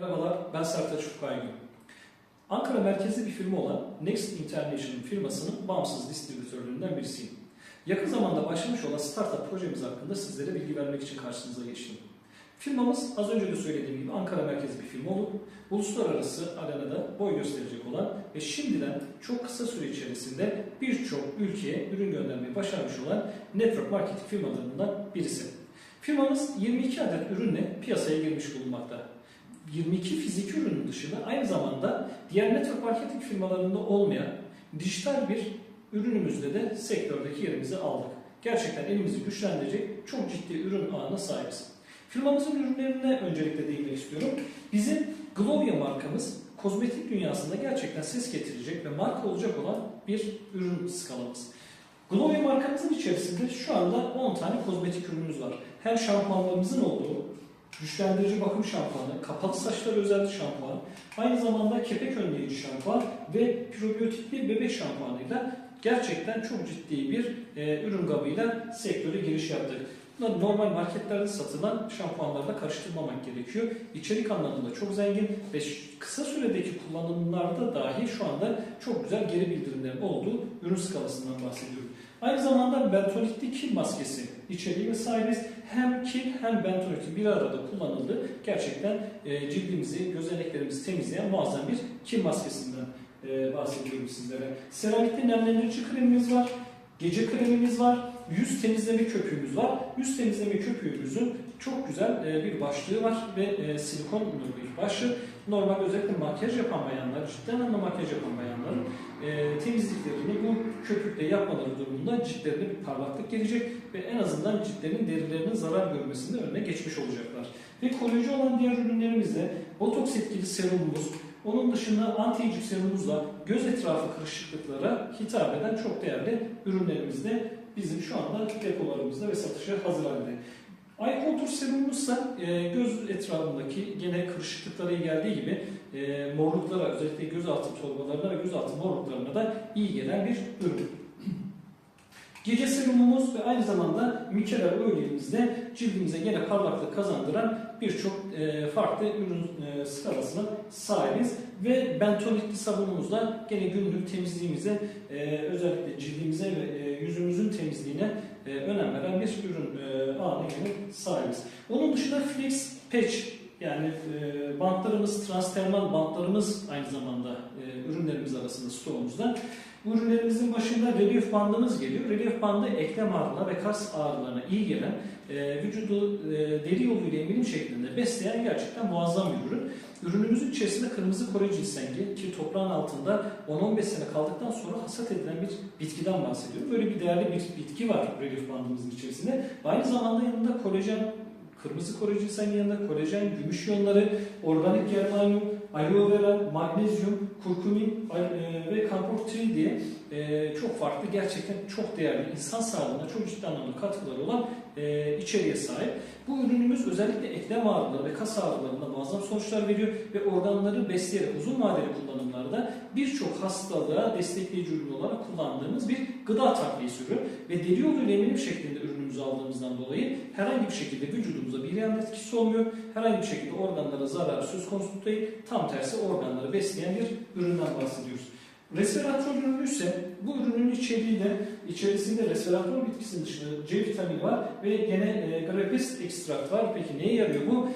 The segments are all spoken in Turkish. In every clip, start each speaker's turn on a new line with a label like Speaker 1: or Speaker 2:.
Speaker 1: Merhabalar, ben Sertaç Ufuk Aygün. Ankara merkezli bir firma olan Next International firmasının bağımsız distribütörlerinden birisiyim. Yakın zamanda başlamış olan startup projemiz hakkında sizlere bilgi vermek için karşınıza geçtim. Firmamız az önce de söylediğim gibi Ankara merkezli bir firma olup uluslararası arenada boy gösterecek olan ve şimdiden çok kısa süre içerisinde birçok ülkeye ürün göndermeyi başarmış olan network marketing firmalarından birisi. Firmamız 22 adet ürünle piyasaya girmiş bulunmakta. 22 fiziki ürünün dışında aynı zamanda diğer network marketing firmalarında olmayan dijital bir ürünümüzde de sektördeki yerimizi aldık. Gerçekten elimizi güçlendirecek çok ciddi ürün ağına sahibiz. Firmamızın ürünlerine öncelikle değinmek istiyorum. Bizim Glovia markamız kozmetik dünyasında gerçekten ses getirecek ve marka olacak olan bir ürün skalamız. Glovia markamızın içerisinde şu anda 10 tane kozmetik ürünümüz var. Hem şampuanlarımızın olduğu, güçlendirici bakım şampuanı, kapalı saçlar özel şampuan, aynı zamanda kepek önleyici şampuan ve probiyotikli bebek şampuanıyla gerçekten çok ciddi bir e, ürün gamıyla sektöre giriş yaptık. Bunlar normal marketlerde satılan şampuanlarla karıştırmamak gerekiyor. İçerik anlamında çok zengin ve kısa süredeki kullanımlarda dahi şu anda çok güzel geri bildirimlerin olduğu ürün skalasından bahsediyorum. Aynı zamanda bentonitli kil maskesi içeriğine sahibiz. Hem kil hem bentonitli bir arada kullanıldı. Gerçekten e, cildimizi, gözeneklerimizi temizleyen muazzam bir kil maskesinden e, bahsediyorum sizlere. Seramikli nemlendirici kremimiz var. Gece kremimiz var. Yüz temizleme köpüğümüz var. Yüz temizleme köpüğümüzün çok güzel e, bir başlığı var ve e, silikonlu bir başlığı. Normal özellikle makyaj yapan bayanlar, cidden anlamda makyaj yapan bayanların e, temizliklerini bu köpükle yapmaları durumunda ciltlerine bir parlaklık gelecek ve en azından ciltlerin derilerinin zarar görmesinin önüne geçmiş olacaklar. Ve koruyucu olan diğer ürünlerimizde botoks etkili serumumuz, onun dışında anti-aging serumumuzla göz etrafı kırışıklıklara hitap eden çok değerli ürünlerimiz de bizim şu anda depolarımızda ve satışa hazır halde. Eye Contour serumumuzsa e, göz etrafındaki gene kırışıklıklara iyi geldiği gibi e, morluklara özellikle gözaltı torbalarına ve gözaltı morluklarına da iyi gelen bir ürün. Gece serumumuz ve aynı zamanda mikeler öğelerimizde cildimize gene parlaklık kazandıran birçok e, farklı ürün e, skalasına sahibiz. Ve bentonitli sabunumuzla gene günlük temizliğimize e, özellikle cildimize ve e, yüzümüzün temizliğine e, önem veren bir ürün e, ağına sahibiz. Onun dışında Flex Patch yani e, bantlarımız, transtermal bantlarımız aynı zamanda e, ürünlerimiz arasında stoğumuzda. Ürünlerimizin başında relief bandımız geliyor. Relief bandı eklem ağrılarına ve kas ağrılarına iyi gelen, e, vücudu e, deri yoluyla emilim şeklinde besleyen gerçekten muazzam bir ürün. Ürünümüzün içerisinde kırmızı Kore cinsengi ki toprağın altında 10-15 sene kaldıktan sonra hasat edilen bir bitkiden bahsediyorum. Böyle bir değerli bir bitki var relief bandımızın içerisinde. Aynı zamanda yanında kolajen Kırmızı Kore cinsengi yanında kolajen, gümüş iyonları, organik germanyum, aloe vera, magnezyum, kurkumin e, ve kamproktil diye e, çok farklı gerçekten çok değerli insan sağlığına çok ciddi anlamda katkıları olan e, içeriğe sahip. Bu ürünümüz özellikle eklem ağrıları ve kas ağrılarında muazzam sonuçlar veriyor ve organları besleyerek uzun vadeli kullanımlarda birçok hastalığa destekleyici ürün olarak kullandığımız bir gıda takviyesi ürün ve deri yoluyla eminim şeklinde ürünümüzü aldığımızdan dolayı herhangi bir şekilde vücudumuza bir yan etkisi olmuyor. Herhangi bir şekilde organlara zarar söz konusu değil. Tam tersi organları besleyen bir üründen bahsediyoruz. Resveratrol ürünü ise bu ürünün içeriği de içerisinde resveratrol bitkisinin dışında C vitamini var ve gene e, grapes ekstrakt var. Peki neye yarıyor bu?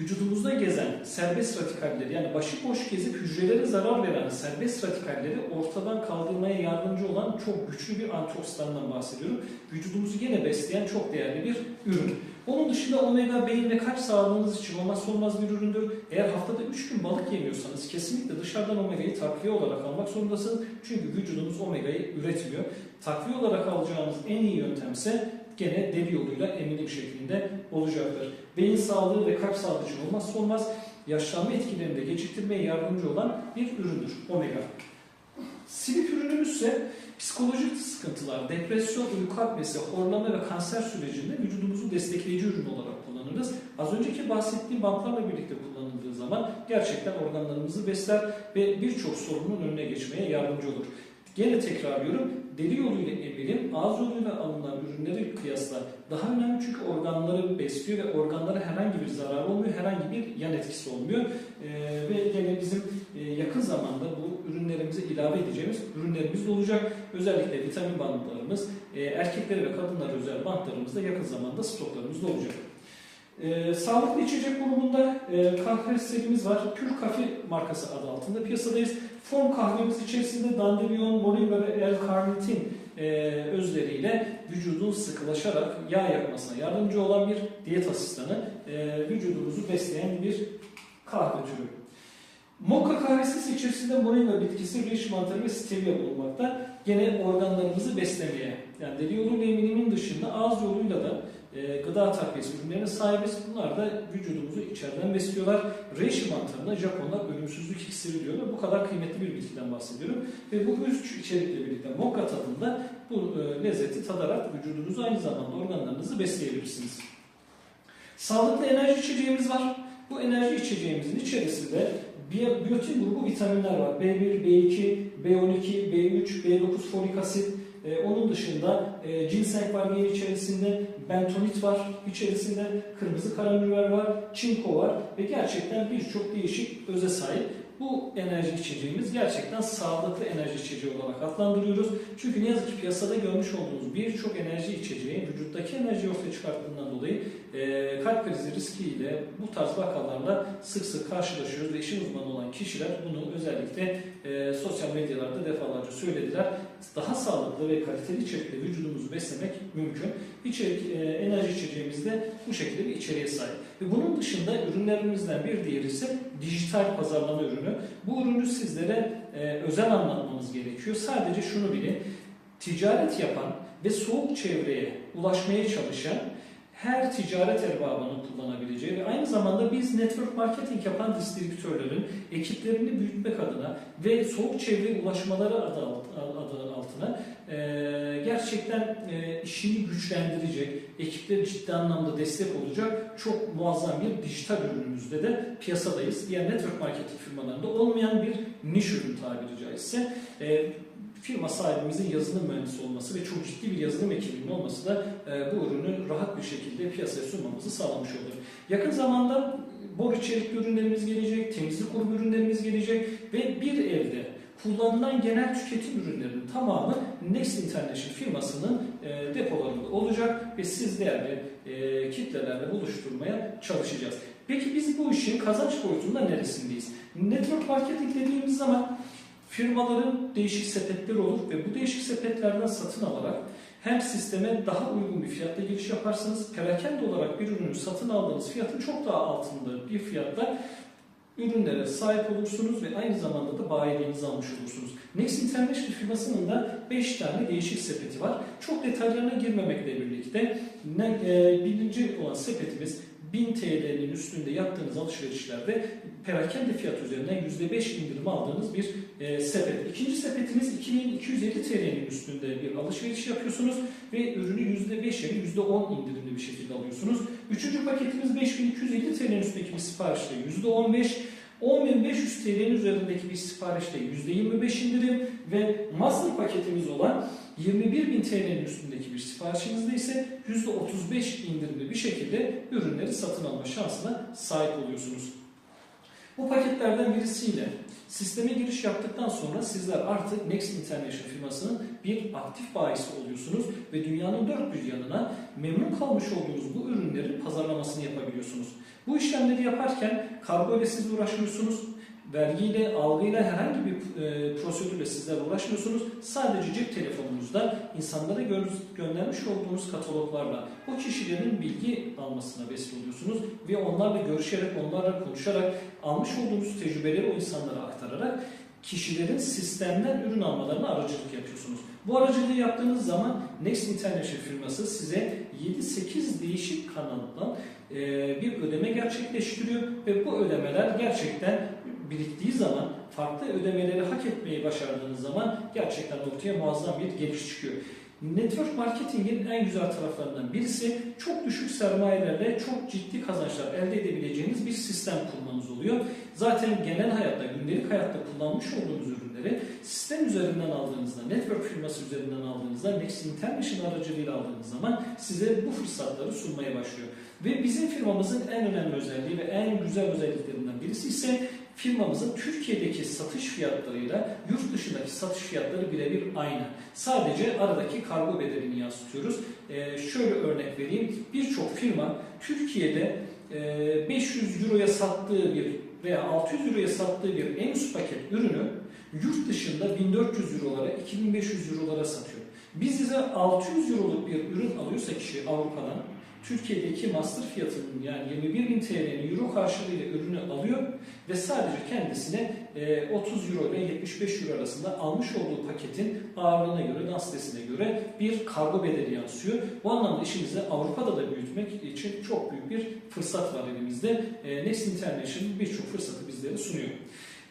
Speaker 1: Vücudumuzda gezen serbest radikalleri yani başıboş gezip hücrelere zarar veren serbest radikalleri ortadan kaldırmaya yardımcı olan çok güçlü bir antioksidandan bahsediyorum. Vücudumuzu gene besleyen çok değerli bir ürün. Onun dışında omega beyin ve kalp sağlığınız için olmazsa olmaz bir üründür. Eğer haftada 3 gün balık yemiyorsanız kesinlikle dışarıdan omegayı takviye olarak almak zorundasınız. Çünkü vücudunuz omegayı üretmiyor. Takviye olarak alacağınız en iyi yöntemse gene deri yoluyla eminim şeklinde olacaktır. Beyin sağlığı ve kalp sağlığı için olmazsa olmaz yaşlanma etkilerini de geciktirmeye yardımcı olan bir üründür omega. Silip ürünümüz ise psikolojik sıkıntılar, depresyon, uyku apnesi, horlama ve kanser sürecinde vücudumuzu destekleyici ürün olarak kullanırız. Az önceki bahsettiğim bantlarla birlikte kullanıldığı zaman gerçekten organlarımızı besler ve birçok sorunun önüne geçmeye yardımcı olur. Gene tekrarlıyorum, deri yoluyla emilim ağız yoluyla alınan ürünleri kıyasla daha önemli çünkü organları besliyor ve organlara herhangi bir zarar olmuyor, herhangi bir yan etkisi olmuyor. Ee, ve gene bizim e, yakın zamanda bu ürünlerimize ilave edeceğimiz ürünlerimiz de olacak. Özellikle vitamin bantlarımız, e, erkeklere ve kadınlara özel bantlarımız da yakın zamanda stoklarımızda olacak. Ee, sağlıklı içecek grubunda e, kahve serimiz var. Pür Kafe markası adı altında piyasadayız. Form kahvemiz içerisinde dandelion, moringa ve L-karnitin e, özleriyle vücudun sıkılaşarak yağ yakmasına yardımcı olan bir diyet asistanı, e, vücudumuzu besleyen bir kahve türü. Moka kahvesi içerisinde moringa bitkisi, reishi mantarı ve stevia bulunmakta. Gene organlarımızı beslemeye, yani deri yoluyla eminimin dışında ağız yoluyla da e, gıda takviyesi ürünlerine sahibiz. Bunlar da vücudumuzu içeriden besliyorlar. Reishi mantarına Japonlar ölümsüzlük iksiri diyorlar. Bu kadar kıymetli bir bitkiden bahsediyorum. Ve bu üç içerikle birlikte moka tadında bu e, lezzeti tadarak vücudunuzu aynı zamanda organlarınızı besleyebilirsiniz. Sağlıklı enerji içeceğimiz var. Bu enerji içeceğimizin içerisinde biyo- biyotin grubu vitaminler var. B1, B2, B12, B3, B9 folik asit. Ee, onun dışında e, ginseng var yine içerisinde, bentonit var içerisinde, kırmızı karabiber var, çinko var ve gerçekten birçok değişik öze sahip. Bu enerji içeceğimiz gerçekten sağlıklı enerji içeceği olarak adlandırıyoruz. Çünkü ne yazık ki piyasada görmüş olduğunuz birçok enerji içeceği vücuttaki enerjiyi ortaya çıkarttığından dolayı e, kalp krizi riskiyle bu tarz vakalarla sık sık karşılaşıyoruz ve işin uzmanı olan kişiler bunu özellikle e, sosyal medyalarda defalarca söylediler. Daha sağlıklı ve kaliteli içerikle vücudumuzu beslemek mümkün. İçerik, e, enerji içeceğimiz de bu şekilde bir içeriğe sahip. Ve bunun dışında ürünlerimizden bir diğeri ise dijital pazarlama ürünü. Bu ürünü sizlere e, özel anlatmamız gerekiyor. Sadece şunu bilin, ticaret yapan ve soğuk çevreye ulaşmaya çalışan her ticaret erbabının kullanabileceği ve aynı zamanda biz network marketing yapan distribütörlerin ekiplerini büyütmek adına ve soğuk çevreye ulaşmaları adı altına e, gerçekten e, işini güçlendirecek, ekipleri ciddi anlamda destek olacak çok muazzam bir dijital ürünümüzde de piyasadayız. Diğer network marketing firmalarında olmayan bir niş ürün tabiri caizse. E, firma sahibimizin yazılım mühendisi olması ve çok ciddi bir yazılım ekibinin olması da e, bu ürünü rahat bir şekilde piyasaya sunmamızı sağlamış olur. Yakın zamanda bor içerikli ürünlerimiz gelecek, temizlik grubu ürünlerimiz gelecek ve bir evde kullanılan genel tüketim ürünlerinin tamamı Next International firmasının e, depolarında olacak ve siz değerli e, kitlelerle buluşturmaya çalışacağız. Peki biz bu işin kazanç boyutunda neresindeyiz? Network marketing dediğimiz zaman firmaların değişik sepetleri olur ve bu değişik sepetlerden satın alarak hem sisteme daha uygun bir fiyatla giriş yaparsınız, perakende olarak bir ürünü satın aldığınız fiyatın çok daha altında bir fiyatla ürünlere sahip olursunuz ve aynı zamanda da bayiliğinizi almış olursunuz. Next International firmasının da 5 tane değişik sepeti var. Çok detaylarına girmemekle birlikte ne, e, birinci olan sepetimiz 1000 TL'nin üstünde yaptığınız alışverişlerde perakende fiyat üzerinden %5 indirim aldığınız bir e, sepet. İkinci sepetimiz 2250 TL'nin üstünde bir alışveriş yapıyorsunuz ve ürünü %5 yani %10 indirimli bir şekilde alıyorsunuz. Üçüncü paketimiz 5250 TL'nin üstündeki bir siparişte %15 10.500 TL'nin üzerindeki bir siparişte %25 indirim ve master paketimiz olan 21.000 TL'nin üstündeki bir siparişinizde ise %35 indirimli bir şekilde ürünleri satın alma şansına sahip oluyorsunuz. Bu paketlerden birisiyle sisteme giriş yaptıktan sonra sizler artık Next International firmasının bir aktif bayisi oluyorsunuz ve dünyanın dört bir yanına memnun kalmış olduğunuz bu ürünlerin pazarlamasını yapabiliyorsunuz. Bu işlemleri yaparken kargo ile siz uğraşmıyorsunuz, vergiyle, algıyla herhangi bir e, prosedürle sizler uğraşmıyorsunuz. Sadece cep telefonunuzda insanlara gö- göndermiş olduğunuz kataloglarla o kişilerin bilgi almasına vesile oluyorsunuz ve onlarla görüşerek, onlarla konuşarak, almış olduğunuz tecrübeleri o insanlara aktararak kişilerin sistemden ürün almalarına aracılık yapıyorsunuz. Bu aracılığı yaptığınız zaman Next International firması size 7-8 değişik kanaldan e, bir ödeme gerçekleştiriyor ve bu ödemeler gerçekten biriktiği zaman farklı ödemeleri hak etmeyi başardığınız zaman gerçekten ortaya muazzam bir geliş çıkıyor. Network marketingin en güzel taraflarından birisi çok düşük sermayelerle çok ciddi kazançlar elde edebileceğiniz bir sistem kurmanız oluyor. Zaten genel hayatta, gündelik hayatta kullanmış olduğunuz ürünleri sistem üzerinden aldığınızda, network firması üzerinden aldığınızda, Next International aracılığıyla aldığınız zaman size bu fırsatları sunmaya başlıyor. Ve bizim firmamızın en önemli özelliği ve en güzel özelliklerinden birisi ise firmamızın Türkiye'deki satış fiyatlarıyla yurt dışındaki satış fiyatları birebir aynı. Sadece aradaki kargo bedelini yansıtıyoruz. Ee, şöyle örnek vereyim. Birçok firma Türkiye'de e, 500 euroya sattığı bir veya 600 euroya sattığı bir en üst paket ürünü yurt dışında 1400 eurolara, 2500 eurolara satıyor. Biz size 600 euroluk bir ürün alıyorsa kişi Avrupa'dan Türkiye'deki master fiyatının yani 21.000 TL'nin euro karşılığıyla ürünü alıyor ve sadece kendisine e, 30 euro ve 75 euro arasında almış olduğu paketin ağırlığına göre, densitesine göre bir kargo bedeli yansıyor. Bu anlamda işimizi Avrupa'da da büyütmek için çok büyük bir fırsat var elimizde. E, Next International birçok fırsatı bizlere sunuyor.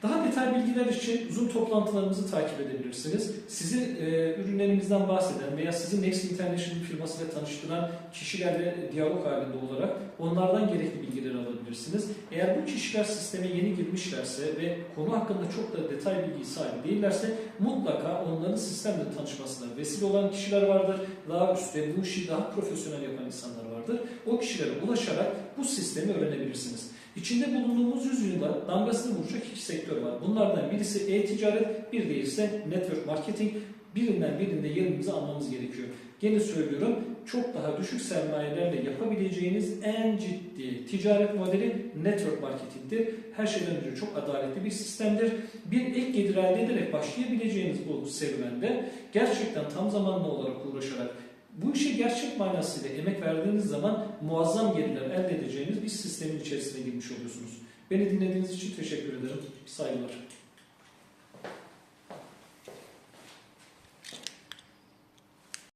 Speaker 1: Daha detay bilgiler için uzun toplantılarımızı takip edebilirsiniz. Sizi e, ürünlerimizden bahseden veya sizi Next International firmasıyla tanıştıran kişilerle diyalog halinde olarak onlardan gerekli bilgileri alabilirsiniz. Eğer bu kişiler sisteme yeni girmişlerse ve konu hakkında çok da detay bilgi sahibi değillerse mutlaka onların sistemle tanışmasına vesile olan kişiler vardır. Daha üstte bu işi daha profesyonel yapan insanlar vardır. O kişilere ulaşarak bu sistemi öğrenebilirsiniz. İçinde bulunduğumuz yüzyılda damgasını vuracak iki sektör var. Bunlardan birisi e-ticaret, bir de ise network marketing. Birinden birinde yerimizi almamız gerekiyor. Gene söylüyorum çok daha düşük sermayelerle yapabileceğiniz en ciddi ticaret modeli network marketing'tir. Her şeyden önce çok adaletli bir sistemdir. Bir ek gelir elde ederek başlayabileceğiniz bu serüvende gerçekten tam zamanlı olarak uğraşarak bu işe gerçek manasıyla emek verdiğiniz zaman muazzam gelirler elde edeceğiniz bir sistemin içerisine girmiş oluyorsunuz. Beni dinlediğiniz için teşekkür ederim. Saygılar.